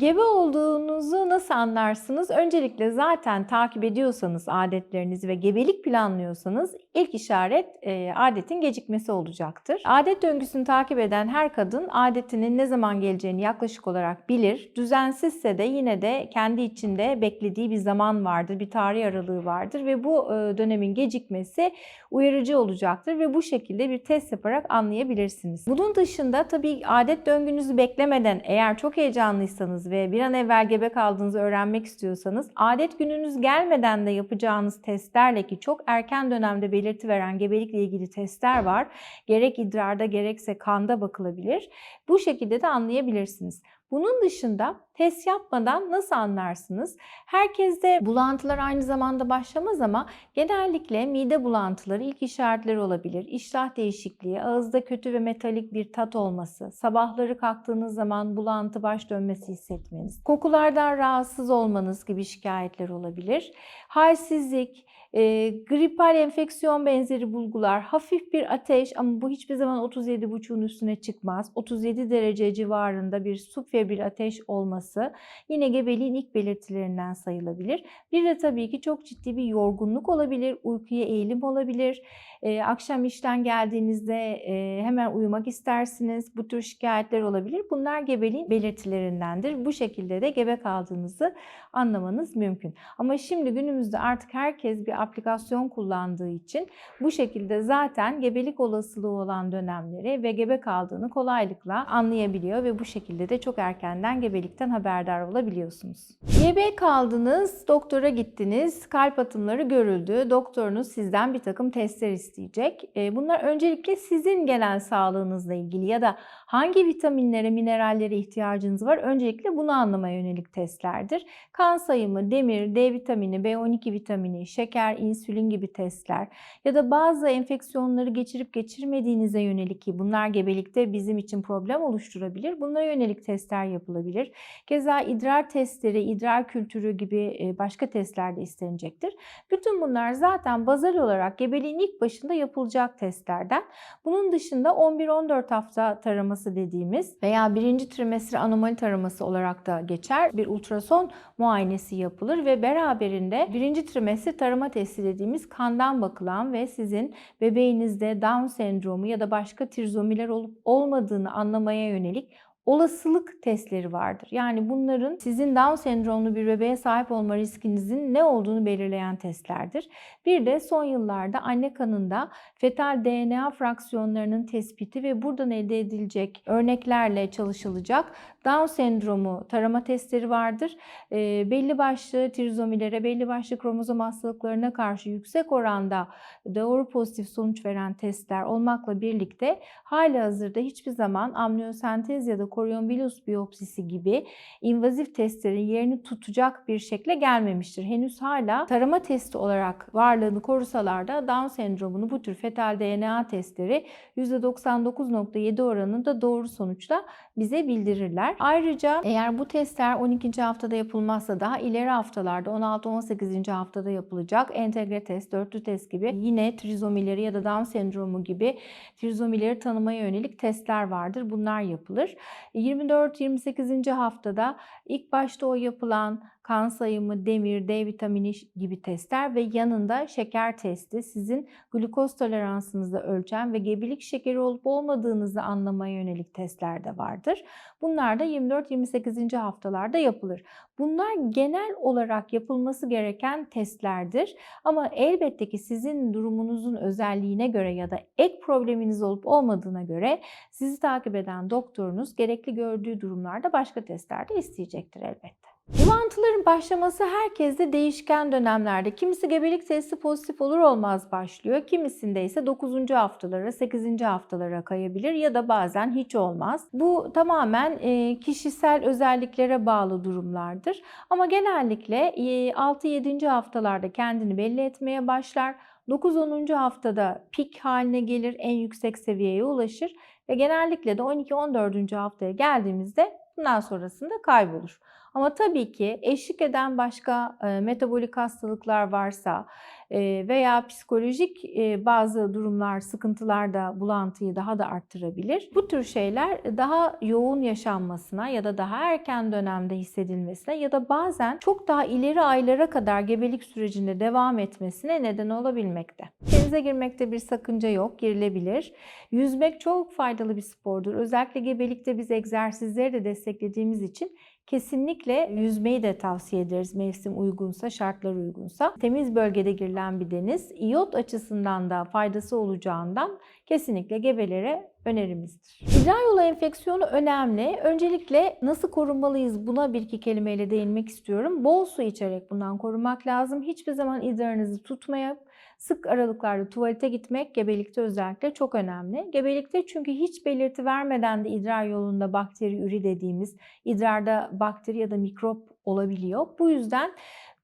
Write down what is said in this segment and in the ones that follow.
Gebe olduğunuzu nasıl anlarsınız? Öncelikle zaten takip ediyorsanız adetlerinizi ve gebelik planlıyorsanız ilk işaret e, adetin gecikmesi olacaktır. Adet döngüsünü takip eden her kadın adetinin ne zaman geleceğini yaklaşık olarak bilir. Düzensizse de yine de kendi içinde beklediği bir zaman vardır, bir tarih aralığı vardır ve bu e, dönemin gecikmesi uyarıcı olacaktır ve bu şekilde bir test yaparak anlayabilirsiniz. Bunun dışında tabii adet döngünüzü beklemeden eğer çok heyecanlıysanız ve bir an evvel gebe kaldığınızı öğrenmek istiyorsanız adet gününüz gelmeden de yapacağınız testlerle ki çok erken dönemde belirti veren gebelikle ilgili testler var. Gerek idrarda gerekse kanda bakılabilir. Bu şekilde de anlayabilirsiniz. Bunun dışında test yapmadan nasıl anlarsınız? Herkeste bulantılar aynı zamanda başlamaz ama genellikle mide bulantıları ilk işaretleri olabilir. İştah değişikliği, ağızda kötü ve metalik bir tat olması, sabahları kalktığınız zaman bulantı, baş dönmesi hissetmeniz, kokulardan rahatsız olmanız gibi şikayetler olabilir. Halsizlik, e, gripal enfeksiyon benzeri bulgular, hafif bir ateş ama bu hiçbir zaman 37,5'un üstüne çıkmaz. 37 derece civarında bir subfebril ateş olması yine gebeliğin ilk belirtilerinden sayılabilir. Bir de tabii ki çok ciddi bir yorgunluk olabilir, uykuya eğilim olabilir. E, akşam işten geldiğinizde e, hemen uyumak istersiniz. Bu tür şikayetler olabilir. Bunlar gebeliğin belirtilerindendir. Bu şekilde de gebe kaldığınızı anlamanız mümkün. Ama şimdi günümüzde artık herkes bir aplikasyon kullandığı için bu şekilde zaten gebelik olasılığı olan dönemleri ve gebe kaldığını kolaylıkla anlayabiliyor ve bu şekilde de çok erkenden gebelikten haberdar olabiliyorsunuz. Gebe kaldınız, doktora gittiniz, kalp atımları görüldü. Doktorunuz sizden bir takım testler isteyecek. Bunlar öncelikle sizin genel sağlığınızla ilgili ya da hangi vitaminlere, minerallere ihtiyacınız var? Öncelikle bunu anlamaya yönelik testlerdir. Kan sayımı, demir, D vitamini, B12 vitamini, şeker, insülin gibi testler ya da bazı enfeksiyonları geçirip geçirmediğinize yönelik ki bunlar gebelikte bizim için problem oluşturabilir. Bunlara yönelik testler yapılabilir. Keza idrar testleri, idrar kültürü gibi e, başka testler de istenecektir. Bütün bunlar zaten bazal olarak gebeliğin ilk başında yapılacak testlerden. Bunun dışında 11-14 hafta taraması dediğimiz veya birinci trimestr anomali taraması olarak da geçer. Bir ultrason muayenesi yapılır ve beraberinde birinci trimestr tarama testi dediğimiz kandan bakılan ve sizin bebeğinizde Down sendromu ya da başka trizomiler olup olmadığını anlamaya yönelik olasılık testleri vardır. Yani bunların sizin Down sendromlu bir bebeğe sahip olma riskinizin ne olduğunu belirleyen testlerdir. Bir de son yıllarda anne kanında fetal DNA fraksiyonlarının tespiti ve buradan elde edilecek örneklerle çalışılacak Down sendromu tarama testleri vardır. E, belli başlı trizomilere, belli başlı kromozom hastalıklarına karşı yüksek oranda doğru pozitif sonuç veren testler olmakla birlikte hali hazırda hiçbir zaman amniyosentez ya da korionvirüs biyopsisi gibi invazif testlerin yerini tutacak bir şekle gelmemiştir. Henüz hala tarama testi olarak varlığını korusalar da Down sendromunu bu tür fetal DNA testleri %99.7 oranında doğru sonuçla bize bildirirler. Ayrıca eğer bu testler 12. haftada yapılmazsa daha ileri haftalarda 16-18. haftada yapılacak entegre test, dörtlü test gibi yine trizomileri ya da Down sendromu gibi trizomileri tanımaya yönelik testler vardır. Bunlar yapılır. 24-28. haftada ilk başta o yapılan kan sayımı, demir, D vitamini gibi testler ve yanında şeker testi sizin glukoz toleransınızı ölçen ve gebelik şekeri olup olmadığınızı anlamaya yönelik testler de vardır. Bunlar da 24-28. haftalarda yapılır. Bunlar genel olarak yapılması gereken testlerdir. Ama elbette ki sizin durumunuzun özelliğine göre ya da ek probleminiz olup olmadığına göre sizi takip eden doktorunuz gerekli gördüğü durumlarda başka testler de isteyecektir elbette. Bulantıların başlaması herkeste değişken dönemlerde. Kimisi gebelik testi pozitif olur olmaz başlıyor. Kimisinde ise 9. haftalara, 8. haftalara kayabilir ya da bazen hiç olmaz. Bu tamamen kişisel özelliklere bağlı durumlardır. Ama genellikle 6-7. haftalarda kendini belli etmeye başlar. 9-10. haftada pik haline gelir, en yüksek seviyeye ulaşır ve genellikle de 12-14. haftaya geldiğimizde bundan sonrasında kaybolur. Ama tabii ki eşlik eden başka e, metabolik hastalıklar varsa, e, veya psikolojik e, bazı durumlar, sıkıntılar da bulantıyı daha da arttırabilir. Bu tür şeyler daha yoğun yaşanmasına ya da daha erken dönemde hissedilmesine ya da bazen çok daha ileri aylara kadar gebelik sürecinde devam etmesine neden olabilmekte. Denize girmekte bir sakınca yok, girilebilir. Yüzmek çok faydalı bir spordur. Özellikle gebelikte biz egzersizleri de desteklediğimiz için kesinlikle yüzmeyi de tavsiye ederiz mevsim uygunsa, şartlar uygunsa. Temiz bölgede girilen bir deniz, iyot açısından da faydası olacağından kesinlikle gebelere önerimizdir. İdrar yolu enfeksiyonu önemli. Öncelikle nasıl korunmalıyız buna bir iki kelimeyle değinmek istiyorum. Bol su içerek bundan korunmak lazım. Hiçbir zaman idrarınızı tutmayıp sık aralıklarla tuvalete gitmek gebelikte özellikle çok önemli. Gebelikte çünkü hiç belirti vermeden de idrar yolunda bakteri üri dediğimiz idrarda bakteri ya da mikrop olabiliyor. Bu yüzden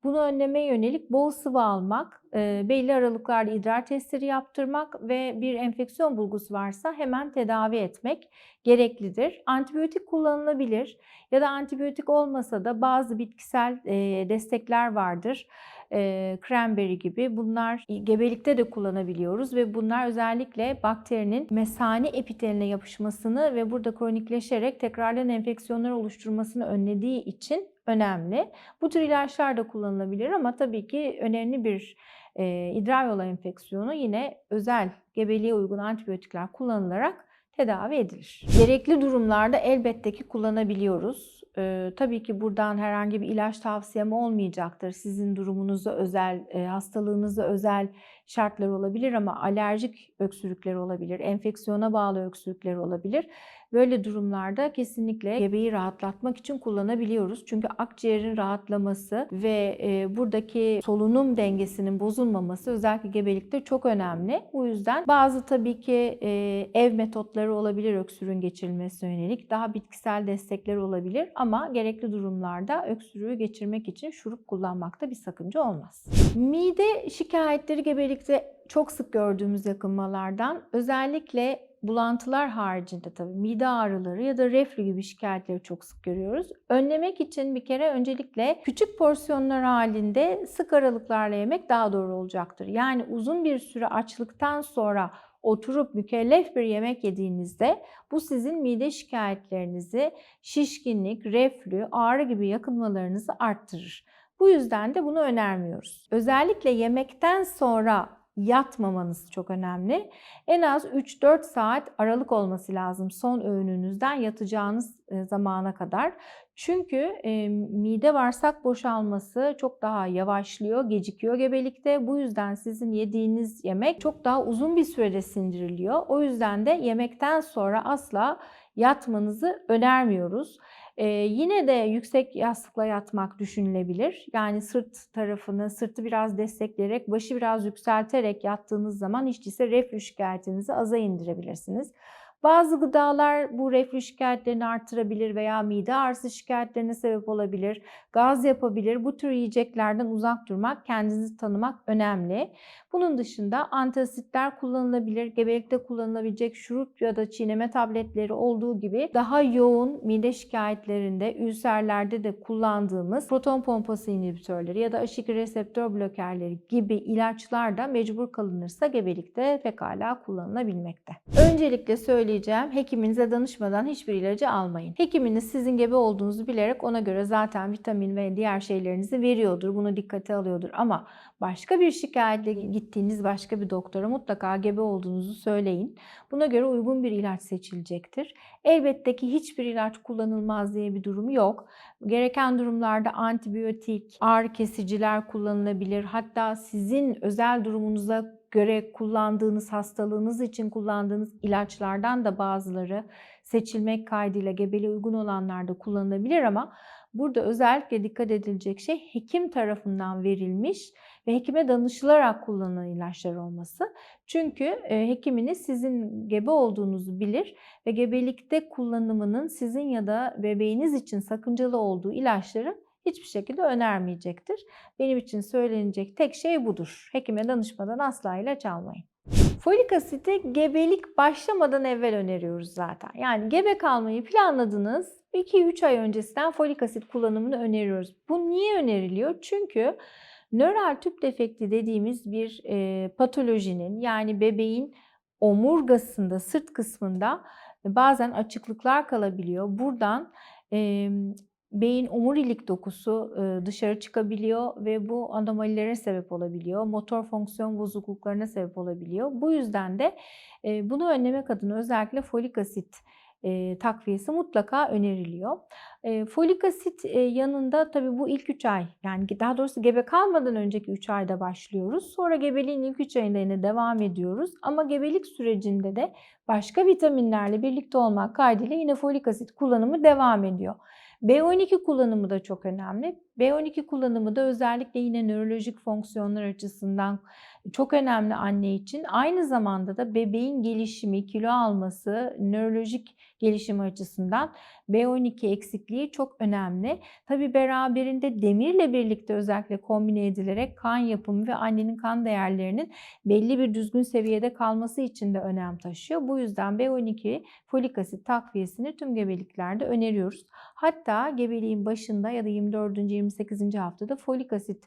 bunu önlemeye yönelik bol sıvı almak, belli aralıklarla idrar testleri yaptırmak ve bir enfeksiyon bulgusu varsa hemen tedavi etmek gereklidir. Antibiyotik kullanılabilir ya da antibiyotik olmasa da bazı bitkisel destekler vardır. Cranberry gibi bunlar gebelikte de kullanabiliyoruz ve bunlar özellikle bakterinin mesane epiteline yapışmasını ve burada kronikleşerek tekrarlayan enfeksiyonlar oluşturmasını önlediği için önemli. Bu tür ilaçlar da kullanılabilir ama tabii ki önemli bir e, idrar yolu enfeksiyonu yine özel gebeliğe uygun antibiyotikler kullanılarak tedavi edilir. Gerekli durumlarda elbette ki kullanabiliyoruz. Ee, tabii ki buradan herhangi bir ilaç tavsiyem olmayacaktır. Sizin durumunuzda özel, e, hastalığınızda özel şartlar olabilir ama alerjik öksürükler olabilir, enfeksiyona bağlı öksürükler olabilir. Böyle durumlarda kesinlikle gebeyi rahatlatmak için kullanabiliyoruz. Çünkü akciğerin rahatlaması ve e, buradaki solunum dengesinin bozulmaması özellikle gebelikte çok önemli. Bu yüzden bazı tabii ki e, ev metotları olabilir öksürüğün geçirilmesine yönelik. Daha bitkisel destekler olabilir ama gerekli durumlarda öksürüğü geçirmek için şurup kullanmakta bir sakınca olmaz. Mide şikayetleri gebelikte çok sık gördüğümüz yakınmalardan özellikle bulantılar haricinde tabii mide ağrıları ya da reflü gibi şikayetleri çok sık görüyoruz. Önlemek için bir kere öncelikle küçük porsiyonlar halinde sık aralıklarla yemek daha doğru olacaktır. Yani uzun bir süre açlıktan sonra oturup mükellef bir yemek yediğinizde bu sizin mide şikayetlerinizi, şişkinlik, reflü, ağrı gibi yakınmalarınızı arttırır. Bu yüzden de bunu önermiyoruz. Özellikle yemekten sonra yatmamanız çok önemli. En az 3-4 saat aralık olması lazım son öğününüzden yatacağınız zamana kadar. Çünkü e, mide bağırsak boşalması çok daha yavaşlıyor, gecikiyor gebelikte. Bu yüzden sizin yediğiniz yemek çok daha uzun bir sürede sindiriliyor. O yüzden de yemekten sonra asla yatmanızı önermiyoruz. Ee, yine de yüksek yastıkla yatmak düşünülebilir. Yani sırt tarafını, sırtı biraz destekleyerek, başı biraz yükselterek yattığınız zaman hiç değilse reflü şikayetinizi aza indirebilirsiniz. Bazı gıdalar bu reflü şikayetlerini artırabilir veya mide ağrısı şikayetlerine sebep olabilir. Gaz yapabilir. Bu tür yiyeceklerden uzak durmak, kendinizi tanımak önemli. Bunun dışında antasitler kullanılabilir. Gebelikte kullanılabilecek şurup ya da çiğneme tabletleri olduğu gibi daha yoğun mide şikayetlerinde, ülserlerde de kullandığımız proton pompası inhibitörleri ya da aşık reseptör blokerleri gibi ilaçlar da mecbur kalınırsa gebelikte pekala kullanılabilmekte. Öncelikle söyleyeceğim hekiminize danışmadan hiçbir ilacı almayın. Hekiminiz sizin gebe olduğunuzu bilerek ona göre zaten vitamin ve diğer şeylerinizi veriyordur. Bunu dikkate alıyordur ama başka bir şikayetle gittiğiniz başka bir doktora mutlaka gebe olduğunuzu söyleyin. Buna göre uygun bir ilaç seçilecektir. Elbette ki hiçbir ilaç kullanılmaz diye bir durum yok. Gereken durumlarda antibiyotik, ağrı kesiciler kullanılabilir. Hatta sizin özel durumunuza göre kullandığınız hastalığınız için kullandığınız ilaçlardan da bazıları seçilmek kaydıyla gebeliğe uygun olanlar da kullanılabilir ama burada özellikle dikkat edilecek şey hekim tarafından verilmiş ve hekime danışılarak kullanılan ilaçlar olması. Çünkü e, hekiminiz sizin gebe olduğunuzu bilir ve gebelikte kullanımının sizin ya da bebeğiniz için sakıncalı olduğu ilaçları hiçbir şekilde önermeyecektir. Benim için söylenecek tek şey budur. Hekime danışmadan asla ilaç almayın. Folik asiti gebelik başlamadan evvel öneriyoruz zaten. Yani gebe kalmayı planladınız. 2-3 ay öncesinden folik asit kullanımını öneriyoruz. Bu niye öneriliyor? Çünkü Nöral tüp defekti dediğimiz bir e, patolojinin yani bebeğin omurgasında, sırt kısmında bazen açıklıklar kalabiliyor. Buradan e, beyin omurilik dokusu e, dışarı çıkabiliyor ve bu anomalilere sebep olabiliyor. Motor fonksiyon bozukluklarına sebep olabiliyor. Bu yüzden de e, bunu önlemek adına özellikle folik asit e, takviyesi mutlaka öneriliyor. E, folik asit e, yanında tabii bu ilk 3 ay yani daha doğrusu gebe kalmadan önceki 3 ayda başlıyoruz. Sonra gebeliğin ilk 3 ayında yine devam ediyoruz. Ama gebelik sürecinde de başka vitaminlerle birlikte olmak kaydıyla yine folik asit kullanımı devam ediyor. B12 kullanımı da çok önemli. B12 kullanımı da özellikle yine nörolojik fonksiyonlar açısından çok önemli anne için. Aynı zamanda da bebeğin gelişimi, kilo alması, nörolojik gelişimi açısından B12 eksikliği çok önemli. Tabi beraberinde demirle birlikte özellikle kombine edilerek kan yapımı ve annenin kan değerlerinin belli bir düzgün seviyede kalması için de önem taşıyor. Bu yüzden B12 folik asit takviyesini tüm gebeliklerde öneriyoruz. Hatta gebeliğin başında ya da 24. 28. haftada folik asit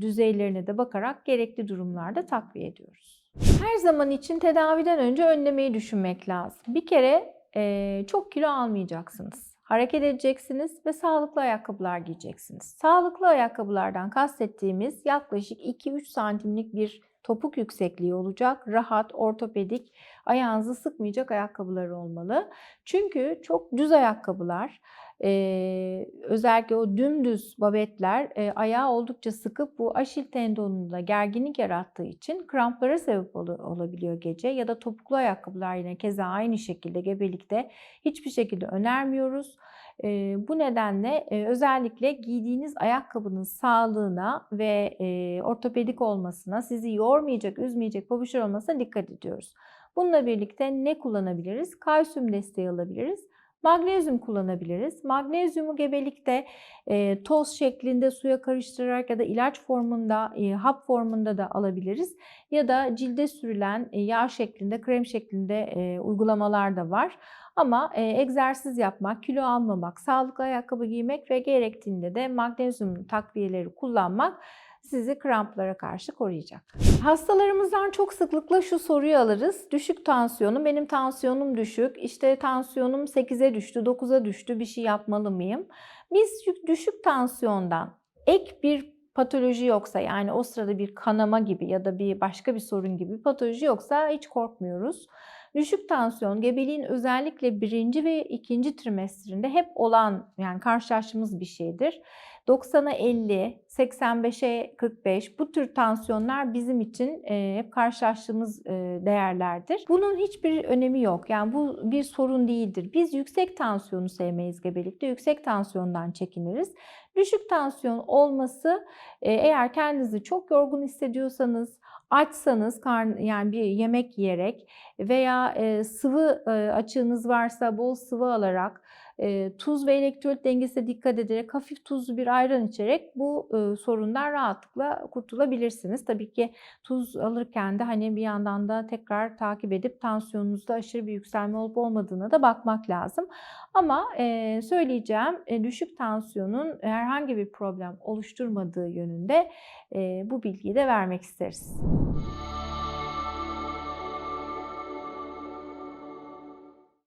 düzeylerine de bakarak gerekli durumlarda takviye ediyoruz. Her zaman için tedaviden önce önlemeyi düşünmek lazım. Bir kere e, çok kilo almayacaksınız. Hareket edeceksiniz ve sağlıklı ayakkabılar giyeceksiniz. Sağlıklı ayakkabılardan kastettiğimiz yaklaşık 2-3 santimlik bir topuk yüksekliği olacak. Rahat, ortopedik, ayağınızı sıkmayacak ayakkabılar olmalı. Çünkü çok düz ayakkabılar ee, özellikle o dümdüz babetler e, ayağı oldukça sıkıp bu aşil tendonunda gerginlik yarattığı için kramplara sebep ol- olabiliyor gece ya da topuklu ayakkabılar yine keza aynı şekilde gebelikte hiçbir şekilde önermiyoruz. E, bu nedenle e, özellikle giydiğiniz ayakkabının sağlığına ve e, ortopedik olmasına, sizi yormayacak, üzmeyecek, pabuçlar olmasına dikkat ediyoruz. Bununla birlikte ne kullanabiliriz? Kalsiyum desteği alabiliriz. Magnezyum kullanabiliriz. Magnezyumu gebelikte e, toz şeklinde suya karıştırarak ya da ilaç formunda, e, hap formunda da alabiliriz. Ya da cilde sürülen e, yağ şeklinde, krem şeklinde e, uygulamalar da var. Ama e, egzersiz yapmak, kilo almamak, sağlıklı ayakkabı giymek ve gerektiğinde de magnezyum takviyeleri kullanmak sizi kramplara karşı koruyacak. Hastalarımızdan çok sıklıkla şu soruyu alırız. Düşük tansiyonum, benim tansiyonum düşük. İşte tansiyonum 8'e düştü, 9'a düştü. Bir şey yapmalı mıyım? Biz düşük tansiyondan ek bir patoloji yoksa yani o sırada bir kanama gibi ya da bir başka bir sorun gibi patoloji yoksa hiç korkmuyoruz. Düşük tansiyon gebeliğin özellikle birinci ve ikinci trimestrinde hep olan yani karşılaştığımız bir şeydir. 90'a 50, 85'e 45 bu tür tansiyonlar bizim için e, hep karşılaştığımız e, değerlerdir. Bunun hiçbir önemi yok. Yani bu bir sorun değildir. Biz yüksek tansiyonu sevmeyiz gebelikte. Yüksek tansiyondan çekiniriz. Düşük tansiyon olması e, eğer kendinizi çok yorgun hissediyorsanız, açsanız yani bir yemek yiyerek veya sıvı açığınız varsa bol sıvı alarak e, tuz ve elektrolit dengesine dikkat ederek hafif tuzlu bir ayran içerek bu e, sorundan rahatlıkla kurtulabilirsiniz. Tabii ki tuz alırken de hani bir yandan da tekrar takip edip tansiyonunuzda aşırı bir yükselme olup olmadığına da bakmak lazım. Ama e, söyleyeceğim e, düşük tansiyonun herhangi bir problem oluşturmadığı yönünde e, bu bilgiyi de vermek isteriz.